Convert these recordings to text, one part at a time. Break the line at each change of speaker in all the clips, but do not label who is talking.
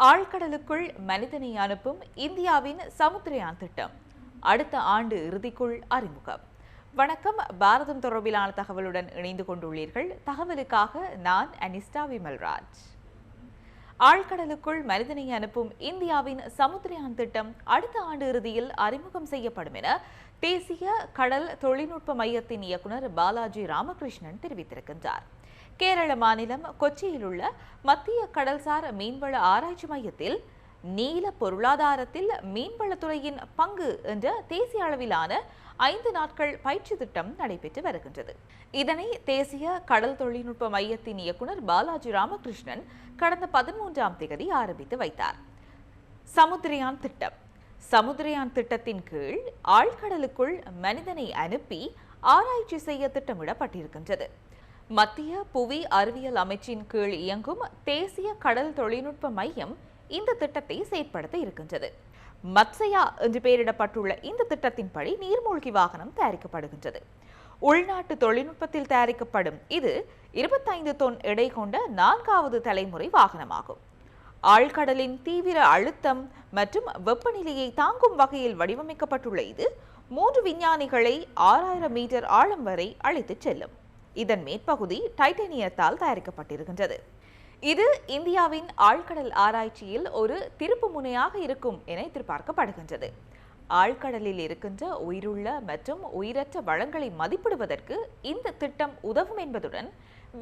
ஆழ்கடலுக்குள் மனிதனை அனுப்பும் இந்தியாவின் சமுத்திரயான் திட்டம். அடுத்த ஆண்டு இறுதிக்குள் அறிமுகம். வணக்கம். பாரதம் தொடர்பிலான தகவலுடன் இணைந்து கொண்டுள்ளீர்கள். தகவலுக்காக நான் அனிஸ்டா விமல்ராஜ். ஆழ்கடலுக்குள் மனிதனை அனுப்பும் இந்தியாவின் சமுத்திரயான் திட்டம் அடுத்த ஆண்டு இறுதியில் அறிமுகம் செய்யப்படும் என தேசிய கடல் தொழில்நுட்ப மையத்தின் இயக்குனர் பாலாஜி ராமகிருஷ்ணன் தெரிவித்திருக்கின்றார். கேரள மாநிலம் கொச்சியில் உள்ள மத்திய கடல்சார் மீன்வள ஆராய்ச்சி மையத்தில் நீல பொருளாதாரத்தில் மீன்வளத்துறையின் பங்கு என்ற தேசிய அளவிலான ஐந்து நாட்கள் பயிற்சி திட்டம் நடைபெற்று வருகின்றது. இதனை தேசிய கடல் தொழில்நுட்ப மையத்தின் இயக்குநர் பாலாஜி ராமகிருஷ்ணன் கடந்த பதிமூன்றாம் தேதி ஆரம்பித்து வைத்தார். சமுத்திரயான் திட்டம். சமுத்திரயான் திட்டத்தின் கீழ் ஆழ்கடலுக்குள் மனிதனை அனுப்பி ஆராய்ச்சி செய்ய திட்டமிடப்பட்டிருக்கின்றது. மத்திய புவி அறிவியல் அமைச்சின் கீழ் இயங்கும் தேசிய கடல் தொழில்நுட்ப மையம் இந்த திட்டத்தை செயற்படுத்த இருக்கின்றது. மத்சயா என்று பெயரிடப்பட்டுள்ள இந்த திட்டத்தின்படி நீர்மூழ்கி வாகனம் தயாரிக்கப்படுகின்றது. உள்நாட்டு தொழில்நுட்பத்தில் தயாரிக்கப்படும் இது இருபத்தைந்து தொன் எடை கொண்ட நான்காவது தலைமுறை வாகனமாகும். ஆழ்கடலின் தீவிர அழுத்தம் மற்றும் வெப்பநிலையை தாங்கும் வகையில் வடிவமைக்கப்பட்டுள்ள இது மூன்று விஞ்ஞானிகளை ஆறாயிரம் மீட்டர் ஆழம் வரை அழைத்துச் செல்லும். இதன் மேற்பகுதி டைட்டேனியத்தால் தயாரிக்கப்பட்டிருக்கின்றது. இது இந்தியாவின் ஆழ்கடல் ஆராய்ச்சியில் ஒரு திருப்பு முனையாக இருக்கும் என எதிர்பார்க்கப்படுகின்றது. ஆழ்கடலில் இருக்கின்ற உயிருள்ள மற்றும் உயிரற்ற வளங்களை மதிப்பிடுவதற்கு இந்த திட்டம் உதவும் என்பதுடன்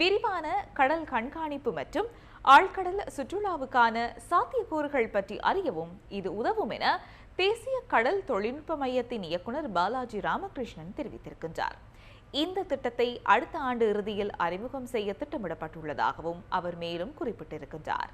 விரிவான கடல் கண்காணிப்பு மற்றும் ஆழ்கடல் சுற்றுலாவுக்கான சாத்தியக்கூறுகள் பற்றி அறியவும் இது உதவும் என தேசிய கடல் தொழில்நுட்ப மையத்தின் இயக்குனர் பாலாஜி ராமகிருஷ்ணன் தெரிவித்திருக்கின்றார். இந்த திட்டத்தை அடுத்த ஆண்டு இறுதியில் அறிமுகம் செய்ய திட்டமிடப்பட்டுள்ளதாகவும் அவர் மேலும் குறிப்பிட்டிருக்கின்றார்.